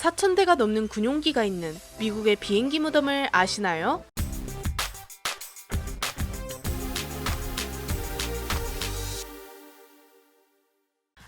4,000대가 넘는 군용기가 있는 미국의 비행기 무덤을 아시나요?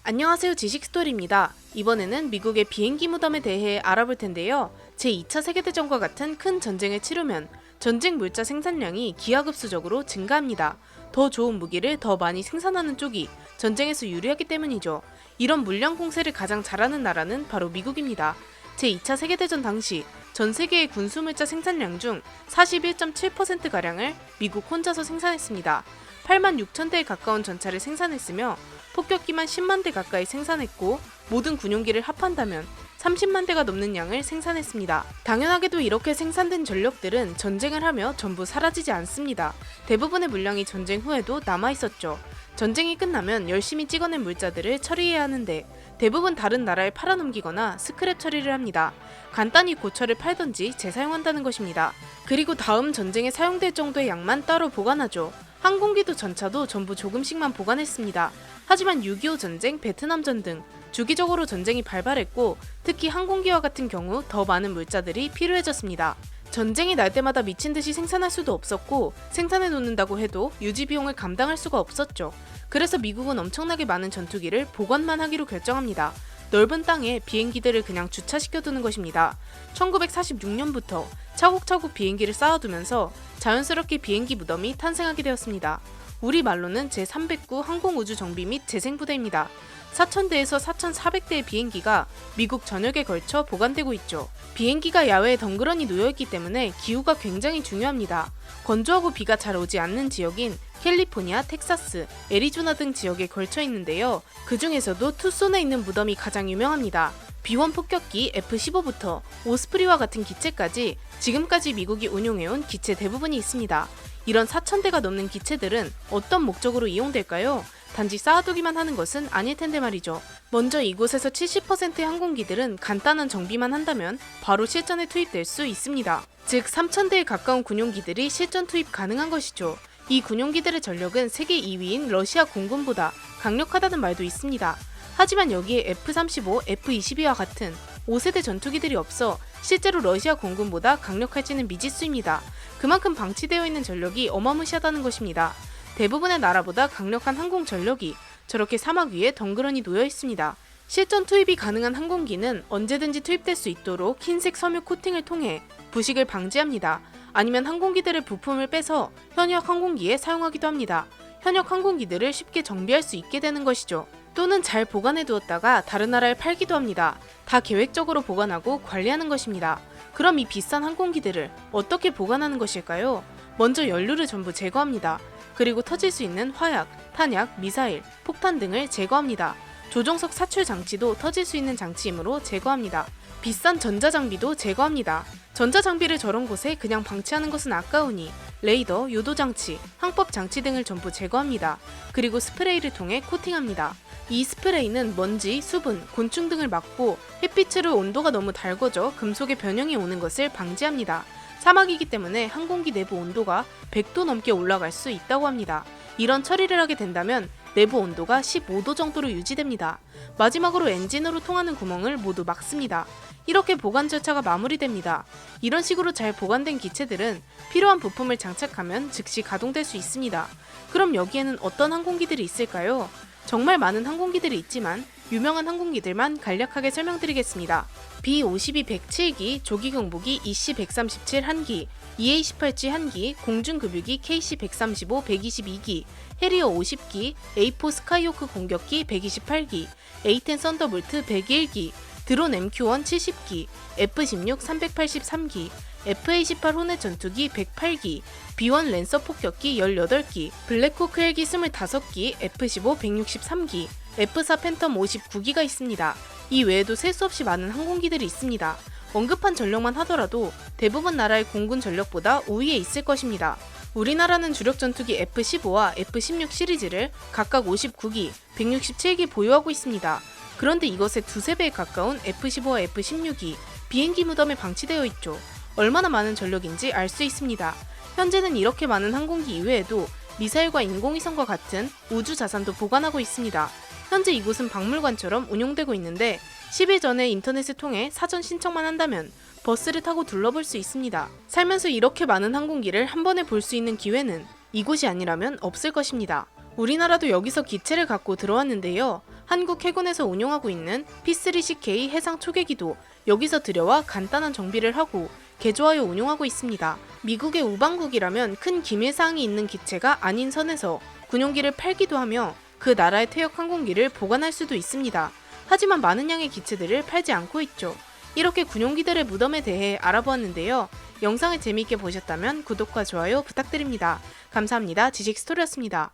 안녕하세요 지식스토리입니다. 이번에는 미국의 비행기 무덤에 대해 알아볼 텐데요. 제2차 세계대전과 같은 큰 전쟁을 치르면 전쟁 물자 생산량이 기하급수적으로 증가합니다. 더 좋은 무기를 더 많이 생산하는 쪽이 전쟁에서 유리하기 때문이죠. 이런 물량 공세를 가장 잘하는 나라는 바로 미국입니다. 제2차 세계대전 당시 전 세계의 군수물자 생산량 중 41.7%가량을 미국 혼자서 생산했습니다. 8만 6천 대에 가까운 전차를 생산했으며 폭격기만 10만 대 가까이 생산했고 모든 군용기를 합한다면 30만 대가 넘는 양을 생산했습니다. 당연하게도 이렇게 생산된 전력들은 전쟁을 하며 전부 사라지지 않습니다. 대부분의 물량이 전쟁 후에도 남아 있었죠. 전쟁이 끝나면 열심히 찍어낸 물자들을 처리해야 하는데 대부분 다른 나라에 팔아넘기거나 스크랩 처리를 합니다. 간단히 고철을 팔던지 재사용한다는 것입니다. 그리고 다음 전쟁에 사용될 정도의 양만 따로 보관하죠. 항공기도 전차도 전부 조금씩만 보관했습니다. 하지만 6.25 전쟁, 베트남전 등 주기적으로 전쟁이 발발했고 특히 항공기와 같은 경우 더 많은 물자들이 필요해졌습니다. 전쟁이 날 때마다 미친 듯이 생산할 수도 없었고 생산해 놓는다고 해도 유지 비용을 감당할 수가 없었죠. 그래서 미국은 엄청나게 많은 전투기를 보관만 하기로 결정합니다. 넓은 땅에 비행기들을 그냥 주차시켜 두는 것입니다. 1946년부터 차곡차곡 비행기를 쌓아두면서 자연스럽게 비행기 무덤이 탄생하게 되었습니다. 우리 말로는 제309 항공우주 정비 및 재생부대입니다. 4,000대에서 4,400대의 비행기가 미국 전역에 걸쳐 보관되고 있죠. 비행기가 야외에 덩그러니 놓여있기 때문에 기후가 굉장히 중요합니다. 건조하고 비가 잘 오지 않는 지역인 캘리포니아, 텍사스, 애리조나 등 지역에 걸쳐 있는데요. 그 중에서도 투손에 있는 무덤이 가장 유명합니다. 비원 폭격기 F-15부터 오스프리와 같은 기체까지 지금까지 미국이 운용해온 기체 대부분이 있습니다. 이런 4,000대가 넘는 기체들은 어떤 목적으로 이용될까요? 단지 쌓아두기만 하는 것은 아닐 텐데 말이죠. 먼저 이곳에서 70%의 항공기들은 간단한 정비만 한다면 바로 실전에 투입될 수 있습니다. 즉 3,000대에 가까운 군용기들이 실전 투입 가능한 것이죠. 이 군용기들의 전력은 세계 2위인 러시아 공군보다 강력하다는 말도 있습니다. 하지만 여기에 F-35, F-22와 같은 5세대 전투기들이 없어 실제로 러시아 공군보다 강력할지는 미지수입니다. 그만큼 방치되어 있는 전력이 어마무시하다는 것입니다. 대부분의 나라보다 강력한 항공 전력이 저렇게 사막 위에 덩그러니 놓여 있습니다. 실전 투입이 가능한 항공기는 언제든지 투입될 수 있도록 흰색 섬유 코팅을 통해 부식을 방지합니다. 아니면 항공기들의 부품을 빼서 현역 항공기에 사용하기도 합니다. 현역 항공기들을 쉽게 정비할 수 있게 되는 것이죠. 또는 잘 보관해 두었다가 다른 나라에 팔기도 합니다. 다 계획적으로 보관하고 관리하는 것입니다. 그럼 이 비싼 항공기들을 어떻게 보관하는 것일까요? 먼저 연료를 전부 제거합니다. 그리고 터질 수 있는 화약, 탄약, 미사일, 폭탄 등을 제거합니다. 조종석 사출 장치도 터질 수 있는 장치이므로 제거합니다. 비싼 전자장비도 제거합니다. 전자장비를 저런 곳에 그냥 방치하는 것은 아까우니 레이더, 요도 장치, 항법 장치 등을 전부 제거합니다. 그리고 스프레이를 통해 코팅합니다. 이 스프레이는 먼지, 수분, 곤충 등을 막고 햇빛으로 온도가 너무 달궈져 금속의 변형이 오는 것을 방지합니다. 사막이기 때문에 항공기 내부 온도가 100도 넘게 올라갈 수 있다고 합니다. 이런 처리를 하게 된다면 내부 온도가 15도 정도로 유지됩니다. 마지막으로 엔진으로 통하는 구멍을 모두 막습니다. 이렇게 보관 절차가 마무리됩니다. 이런 식으로 잘 보관된 기체들은 필요한 부품을 장착하면 즉시 가동될 수 있습니다. 그럼 여기에는 어떤 항공기들이 있을까요? 정말 많은 항공기들이 있지만 유명한 항공기들만 간략하게 설명드리겠습니다. B-52 107기, 조기경보기 EC 137 한기, EA-18G 한기, 공중급유기 KC 135 122기, 해리어 50기, A4 스카이호크 공격기 128기, A10 썬더볼트 101기, 드론 MQ-1 70기, F-16 383기, F-A-18 호넷 전투기 108기, B-1 랜서 폭격기 18기, 블랙호크 헬기 25기, F-15 163기, F-4 팬텀 59기가 있습니다. 이 외에도 셀 수 없이 많은 항공기들이 있습니다. 언급한 전력만 하더라도 대부분 나라의 공군 전력보다 우위에 있을 것입니다. 우리나라는 주력 전투기 F-15와 F-16 시리즈를 각각 59기, 167기 보유하고 있습니다. 그런데 이것의 두세 배에 가까운 F-15와 F-16이 비행기 무덤에 방치되어 있죠. 얼마나 많은 전력인지 알 수 있습니다. 현재는 이렇게 많은 항공기 이외에도 미사일과 인공위성과 같은 우주 자산도 보관하고 있습니다. 현재 이곳은 박물관처럼 운용되고 있는데 10일 전에 인터넷을 통해 사전 신청만 한다면 버스를 타고 둘러볼 수 있습니다. 살면서 이렇게 많은 항공기를 한 번에 볼 수 있는 기회는 이곳이 아니라면 없을 것입니다. 우리나라도 여기서 기체를 갖고 들어왔는데요. 한국 해군에서 운용하고 있는 P3CK 해상 초계기도 여기서 들여와 간단한 정비를 하고 개조하여 운용하고 있습니다. 미국의 우방국이라면 큰 기밀사항이 있는 기체가 아닌 선에서 군용기를 팔기도 하며 그 나라의 퇴역 항공기를 보관할 수도 있습니다. 하지만 많은 양의 기체들을 팔지 않고 있죠. 이렇게 군용기들의 무덤에 대해 알아보았는데요. 영상을 재미있게 보셨다면 구독과 좋아요 부탁드립니다. 감사합니다. 지식스토리였습니다.